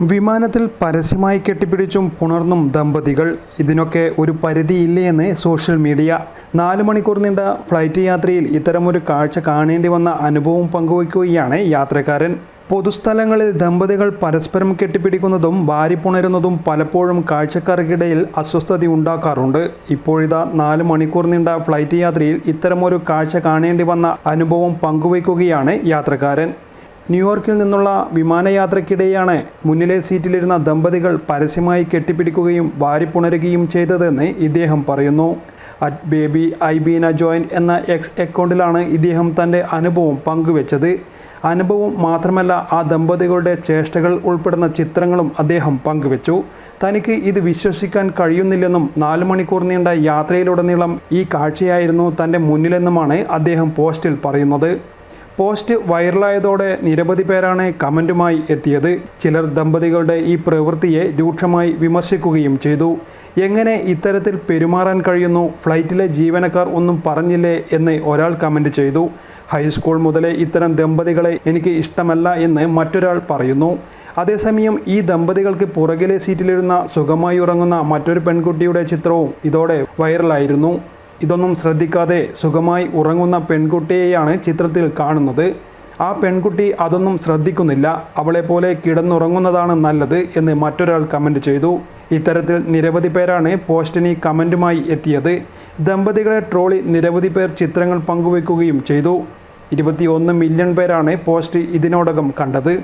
വിമാനത്തിൽ പരസ്യമായി കെട്ടിപ്പിടിച്ചും പുണർന്നും ദമ്പതികൾ. ഇതിനൊക്കെ ഒരു പരിധിയില്ലേ എന്ന് സോഷ്യൽ മീഡിയ. നാല് മണിക്കൂർ നീണ്ട ഫ്ലൈറ്റ് യാത്രയിൽ ഇത്തരമൊരു കാഴ്ച കാണേണ്ടി വന്ന അനുഭവം പങ്കുവയ്ക്കുകയാണ് യാത്രക്കാരൻ. പൊതുസ്ഥലങ്ങളിൽ ദമ്പതികൾ പരസ്പരം കെട്ടിപ്പിടിക്കുന്നതും വാരിപ്പുണരുന്നതും പലപ്പോഴും കാഴ്ചക്കാർക്കിടയിൽ അസ്വസ്ഥത ഉണ്ടാക്കാറുണ്ട്. ഇപ്പോഴിതാ നാല് മണിക്കൂർ നീണ്ട ഫ്ലൈറ്റ് യാത്രയിൽ ഇത്തരമൊരു കാഴ്ച കാണേണ്ടി വന്ന അനുഭവം പങ്കുവയ്ക്കുകയാണ് യാത്രക്കാരൻ. ന്യൂയോർക്കിൽ നിന്നുള്ള വിമാനയാത്രയ്ക്കിടെയാണ് മുന്നിലെ സീറ്റിലിരുന്ന ദമ്പതികൾ പരസ്യമായി കെട്ടിപ്പിടിക്കുകയും വാരിപ്പുണരുകയും ചെയ്തതെന്ന് ഇദ്ദേഹം പറയുന്നു. അറ്റ് ബേബി ഐബീന ജോയിന്റ് എന്ന എക്സ് അക്കൗണ്ടിലാണ് ഇദ്ദേഹം തന്റെ അനുഭവം പങ്കുവെച്ചത്. അനുഭവം മാത്രമല്ല ആ ദമ്പതികളുടെ ചേഷ്ടകൾ ഉൾപ്പെടുന്ന ചിത്രങ്ങളും അദ്ദേഹം പങ്കുവെച്ചു. തനിക്ക് ഇത് വിശ്വസിക്കാൻ കഴിയുന്നില്ലെന്നും നാല് മണിക്കൂർ നീണ്ട യാത്രയിലുടനീളം ഈ കാഴ്ചയായിരുന്നു തന്റെ മുന്നിലെന്നുമാണ് അദ്ദേഹം പോസ്റ്റിൽ പറയുന്നത്. പോസ്റ്റ് വൈറലായതോടെ നിരവധി പേരാണ് കമന്റുമായി എത്തിയത്. ചിലർ ദമ്പതികളുടെ ഈ പ്രവൃത്തിയെ രൂക്ഷമായി വിമർശിക്കുകയും ചെയ്തു. എങ്ങനെ ഇത്തരത്തിൽ പെരുമാറാൻ കഴിയുന്നു? ഫ്ലൈറ്റിലെ ജീവനക്കാർ ഒന്നും പറഞ്ഞില്ലേ എന്ന് ഒരാൾ കമന്റ് ചെയ്തു. ഹൈസ്കൂൾ മുതലേ ഇത്തരം ദമ്പതികളെ എനിക്ക് ഇഷ്ടമല്ല എന്ന് മറ്റൊരാൾ പറയുന്നു. അതേസമയം ഈ ദമ്പതികൾക്ക് പുറകിലെ സീറ്റിലിരുന്ന സുഖമായി ഉറങ്ങുന്ന മറ്റൊരു പെൺകുട്ടിയുടെ ചിത്രവും ഇതോടെ വൈറലായിരുന്നു. ഇതൊന്നും ശ്രദ്ധിക്കാതെ സുഖമായി ഉറങ്ങുന്ന പെൺകുട്ടിയെയാണ് ചിത്രത്തിൽ കാണുന്നത്. ആ പെൺകുട്ടി അതൊന്നും ശ്രദ്ധിക്കുന്നില്ല. അവളെപ്പോലെ കിടന്നുറങ്ങുന്നതാണ് നല്ലത് എന്ന് മറ്റൊരാൾ കമന്റ് ചെയ്തു. ഇത്തരത്തിൽ നിരവധി പേരാണ് പോസ്റ്റിന് കമന്റുമായി എത്തിയത്. ദമ്പതികളെ ട്രോളി നിരവധി പേർ ചിത്രങ്ങൾ പങ്കുവെക്കുകയും ചെയ്തു. ഇരുപത്തിയൊന്ന് മില്യൺ പേരാണ് പോസ്റ്റ് ഇതിനോടകം കണ്ടത്.